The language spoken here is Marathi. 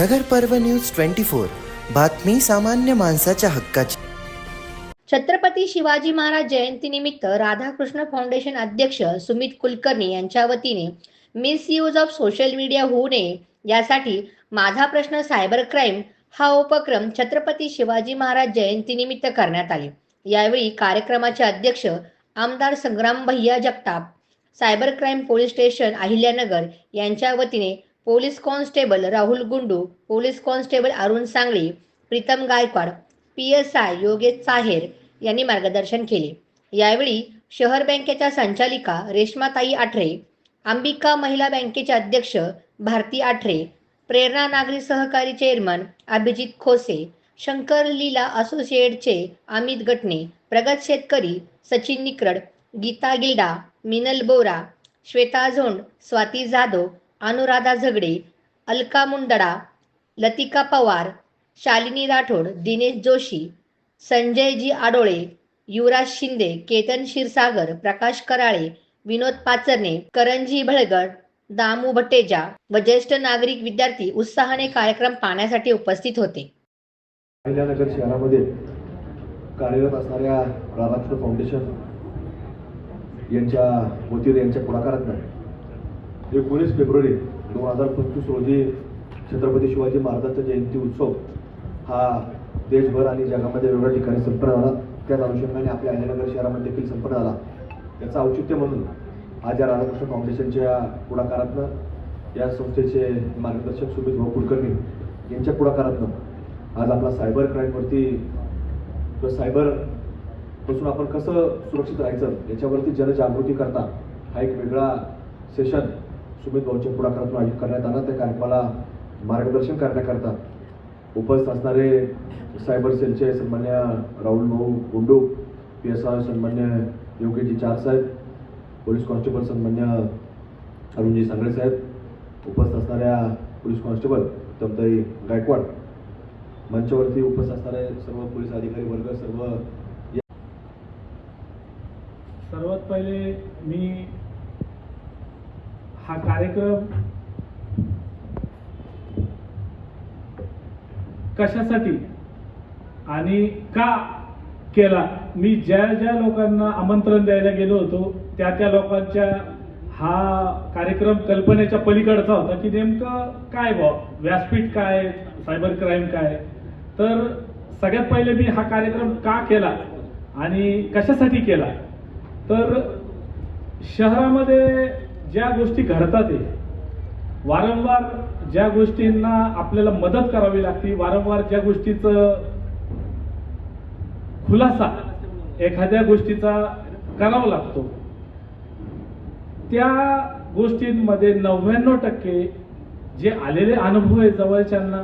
नगर पर्व न्यूज ट्वेंटी फोर. बातमी सामान्य माणसाच्या हक्काची. छत्रपती शिवाजी महाराज जयंतीनिमित्त राधाकृष्ण फाउंडेशन अध्यक्ष सुमित कुलकर्णी यांच्या वतीने misuse of social media होऊ नये यासाठी माझा प्रश्न सायबर क्राईम हा उपक्रम छत्रपती शिवाजी महाराज जयंतीनिमित्त करण्यात आले. यावेळी कार्यक्रमाचे अध्यक्ष आमदार Sangram Bhaiya Jagtap cyber crime police station Ahilyanagar यांच्या वतीने police constable Rahul Gundu police constable Arun Sangli Pritam Gaikwad P S I Yogesh Chaher यांनी मार्गदर्शन केले. यावेळी शहर बँकेच्या संचालिका रेश्माताई आठरे अंबिका महिला बँकेचे अध्यक्ष भारती आठरे प्रेरणा नागरी सहकारी चेअरमन अभिजित खोसे शंकर लीला असोसिएटचे अमित गटणे प्रगत शेतकरी सचिन निकरड गीता गिल्डा मिनल बोरा श्वेता झोंड स्वाती जाधव अनुराधा झगडे अलका मुंदडा लतिका पवार शालिनी राठोड दिनेश जोशी संजयजी आडोळे युवराज शिंदे केतन क्षीरसागर प्रकाश कराळे विनोद पाचरणे करंजी भळगड दामू भट्टेजा व ज्येष्ठ नागरिक विद्यार्थी उत्साहाने कार्यक्रम पाहण्यासाठी उपस्थित होते. अहिल्यानगर शहरामध्ये कार्यरत असणाऱ्या राधाकृष्ण फाउंडेशन यांच्या वतीने यांच्या पुढाकारातनं एकोणीस फेब्रुवारी दोन हजार पंचवीस रोजी छत्रपती शिवाजी महाराजांचा जयंती उत्सव हा देशभर आणि जगामध्ये वेगवेगळ्या ठिकाणी संपन्न झाला. त्याच अनुषंगाने आपल्या अहिल्यानगर शहरामध्ये देखील संपन्न झाला. याचं औचित्य म्हणून आज या राधाकृष्ण फाउंडेशनच्या पुढाकारातनं या संस्थेचे मार्गदर्शक सुमित भाऊ कुलकर्णी यांच्या पुढाकारातनं आज आपला सायबर क्राईमवरती किंवा सायबरपासून आपण कसं सुरक्षित राहायचं याच्यावरती जनजागृती करता हा एक वेगळा सेशन सुमित भाऊच्या पुढाकारातून आयोजित करण्यात आला त्या कार्यक्रमाला मार्गदर्शन करण्याकरता उपस्थित असणारे सायबर सेलचे सन्मान्य राहुल भाऊ गुंडू पी एस आर सन्मान्य योगेशजी चार साहेब पोलीस कॉन्स्टेबल सन्मान्य अरुणजी सांगळे साहेब उपस्थित असणाऱ्या पोलीस कॉन्स्टेबल तमताई गायकवाड मंचावरती उपस्थित असणारे सर्व पोलीस अधिकारी वर्ग सर्व सर्वात पहिले मी हा कार्यक्रम कशासाठी आणि का केला? मी ज्या ज्या लोकांना आमंत्रण द्यायला गेलो होतो त्या त्या लोकांच्या हा कार्यक्रम कल्पनेच्या पलीकडचा होता की नेमकं काय बा व्यासपीठ काय? सायबर क्राईम काय? तर सगळ्यात पहिले मी हा कार्यक्रम का केला आणि कशासाठी केला? तर शहरामध्ये ज्या गोष्टी घडतात आहे, वारंवार ज्या गोष्टींना आपल्याला मदत करावी लागते वारंवार ज्या गोष्टीचं खुलासा एखाद्या गोष्टीचा करावा लागतो त्या गोष्टींमध्ये नव्याण्णव टक्के जे आलेले अनुभव आहे जवळच्यांना